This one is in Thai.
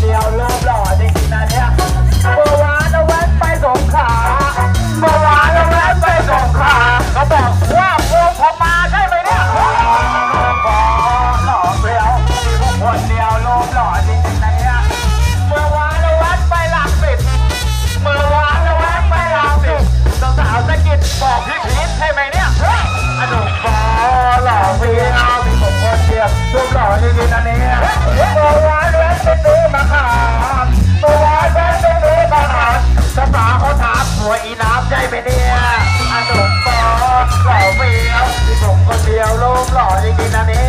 Blah, blah, blah. ดียวลมหล่อจริงๆนะนี้